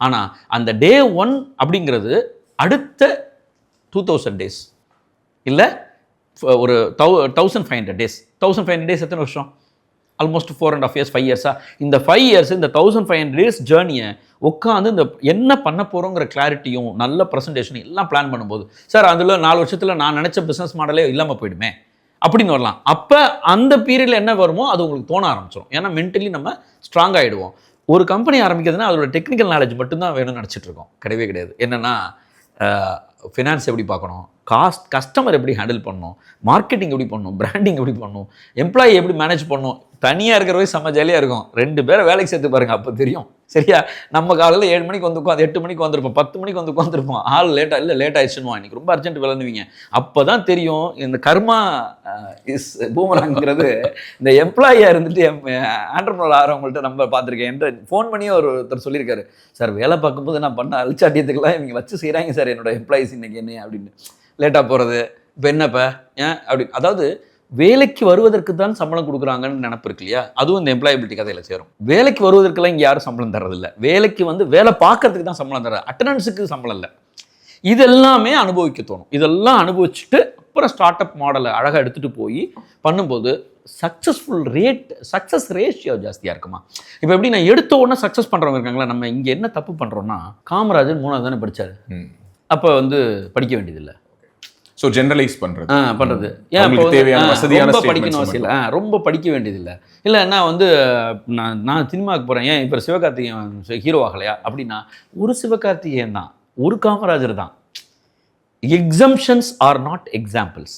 ஆனால் அந்த day one அப்படிங்கிறது அடுத்த டூ தௌசண்ட் டேஸ் இல்லை ஒரு thou thousand five hundred days thousand five hundred days எத்தனை வருஷம்? Almost four and half years five இயர்ஸா இந்த ஃபைவ் இயர்ஸ் இந்த தௌசண்ட் ஃபைவ் ஹண்ட்ரட் டேஸ் ஜேர்னியை உட்காந்து இந்த என்ன பண்ண போகிறோங்கிற கிளாரிட்டியும் நல்ல ப்ரெசன்டேஷன் எல்லாம் பிளான் பண்ணும்போது சார் அதில் நாலு வருஷத்தில் நான் நினச்ச பிஸ்னஸ் மாடலே இல்லாமல் போயிடுமே. அப்படின்னு வரலாம். அப்போ அந்த பீரியடில் என்ன வருமோ அது உங்களுக்கு தோண ஆரம்பிச்சிடும் ஏன்னா மென்டலி நம்ம ஸ்ட்ராங் ஆகிடுவோம் ஒரு கம்பெனி ஆரம்பிக்கிறதுனா அதோட டெக்னிக்கல் நாலேஜ் மட்டும்தான் வேணும்னு நினச்சிட்டு இருக்கோம். கிடையவே கிடையாது. என்னென்னா ஃபினான்ஸ் எப்படி பார்க்கணும்? காஸ்ட் கஸ்டமர் எப்படி ஹேண்டில் பண்ணணும்? மார்க்கெட்டிங் எப்படி பண்ணணும்? பிராண்டிங் எப்படி பண்ணணும்? எம்ப்ளாயி எப்படி மேனேஜ் பண்ணணும்? தனியாக இருக்கிறவே செம்ம ஜாலியாக இருக்கும். ரெண்டு பேரை வேலைக்கு சேர்த்து பாருங்க அப்போ தெரியும். சரியா? நம்ம காலையில் ஏழு மணிக்கு வந்து உட்காந்து எட்டு மணிக்கு வந்திருப்போம் பத்து மணிக்கு வந்து உட்காந்துருப்போம் ஆள் லேட்டாக இல்லை லேட் ஆயிடுச்சுன்னு இன்னைக்கு ரொம்ப அர்ஜென்ட் விளந்துவீங்க அப்போ தான் தெரியும் இந்த கர்மா இஸ் பூமராங்கிறது இந்த எம்ப்ளாயியாக இருந்துட்டு ஆண்டர்பிரனர் ஆகிறவங்கள்ட்ட நம்ம பார்த்துருக்கேன். என்ற ஃபோன் பண்ணி ஒரு ஒருத்தர் சொல்லியிருக்காரு. சார் வேலை பார்க்கும்போது நான் பண்ண அழிச்சாட்டியத்துக்கெல்லாம் இவங்க வச்சு செய்கிறாங்க சார் என்னோட எம்ப்ளாயிஸ் இன்னைக்கு என்ன அப்படின்னு. லேட்டாக போகிறது இப்போ என்னப்ப? ஏன்? அப்படி அதாவது வேலைக்கு வருவதற்கு தான் சம்பளம் கொடுக்குறாங்கன்னு நினப்பு இருக்கு இல்லையா? அதுவும் இந்த எம்ப்ளாயபிலிட்டி கதையில் சேரும். வேலைக்கு வருவதற்கெல்லாம் இங்கே யாரும் சம்பளம் தர்றதில்ல. வேலைக்கு வந்து வேலை பார்க்கறதுக்கு தான் சம்பளம் தர்றது அட்டண்டன்ஸுக்கு சம்பளம் இல்லை. இது எல்லாமே அனுபவிக்க தோணும். இதெல்லாம் அனுபவிச்சுட்டு அப்புறம் ஸ்டார்ட் அப் மாடலை அழகாக எடுத்துகிட்டு போய் பண்ணும்போது சக்ஸஸ்ஃபுல் ரேட் சக்ஸஸ் ரேஷியோ ஜாஸ்தியாக இருக்குமா? இப்போ எப்படி நான் எடுத்த உடனே சக்ஸஸ் பண்ணுறவங்க இருக்காங்களா? நம்ம இங்கே என்ன தப்பு பண்ணுறோன்னா காமராஜர் மூணாவது தானே படித்தார் அப்போ வந்து படிக்க வேண்டியதில்லை. ஸோ ஜெனரலைஸ் பண்றது. ஆ பண்ணுறது ஏன் இப்போ தேவையான வசதியான ரொம்ப படிக்கணும் அவசியம் இல்லை ரொம்ப படிக்க வேண்டியதில்லை. இல்லை நான் வந்து நான் நான் சினிமாவுக்கு போகிறேன் ஏன் இப்போ சிவகார்த்திகேயன் ஹீரோ ஆகலையா? அப்படின்னா ஒரு சிவகார்த்திகேயன் தான். ஒரு காமராஜர் தான். எக்ஸம்ஷன்ஸ் ஆர் நாட் எக்ஸாம்பிள்ஸ்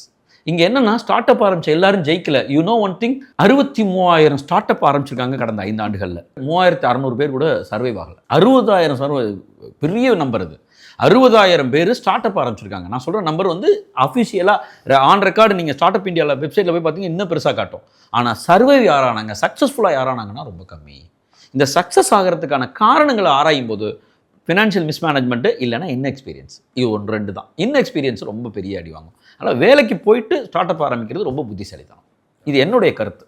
இங்கே என்னன்னா ஸ்டார்ட் அப் ஆரம்பிச்ச எல்லாரும் ஜெயிக்கல. யூ நோ ஒன் திங் அறுபத்தி மூவாயிரம் ஸ்டார்ட் அப் ஆரம்பிச்சிருக்காங்க கடந்த ஐந்து ஆண்டுகளில். மூவாயிரத்தி அறநூறு பேர் கூட சர்வைவ் ஆகல. அறுபதாயிரம் சர்வை பெரிய நம்பர் அது. அறுபதாயிரம் பேர் ஸ்டார்ட் அப் ஆரம்பிச்சிருக்காங்க. நான் சொல்கிற நம்பர் வந்து அஃபிஷியலாக ஆன் ரெக்கார்டு நீங்கள் ஸ்டார்ட் அப் இந்தியாவில் வெப்சைட்டில் போய் பார்த்தீங்கன்னா இன்னும் பெருசாக காட்டும். ஆனால் சர்வை யாரானாங்க சக்ஸஸ்ஃபுல்லாக யாரானாங்கன்னா ரொம்ப கம்மி. இந்த சக்ஸஸ் ஆகிறதுக்கான காரணங்களை ஆராயும் போது ஃபினான்ஷியல் மிஸ்மேனேஜ்மெண்ட்டு இல்லைன்னா இன்எக்ஸ்பீரியன்ஸ் இது ஒன்று ரெண்டு தான். இன்எக்ஸ்பீரியன்ஸ் ரொம்ப பெரிய அடி வாங்கும். அதனால் வேலைக்கு போயிட்டு ஸ்டார்ட் அப் ஆரம்பிக்கிறது ரொம்ப புத்திசாலி தான் இது என்னுடைய கருத்து.